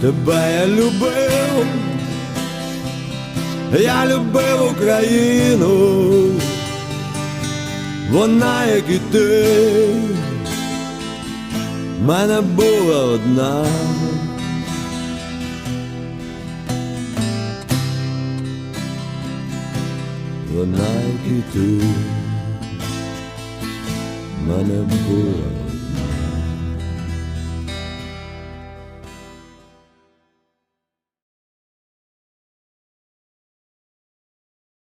Тебе я любив, я любив Україну, вона, як і ти, мене була одна. Вона, як і ти, мене була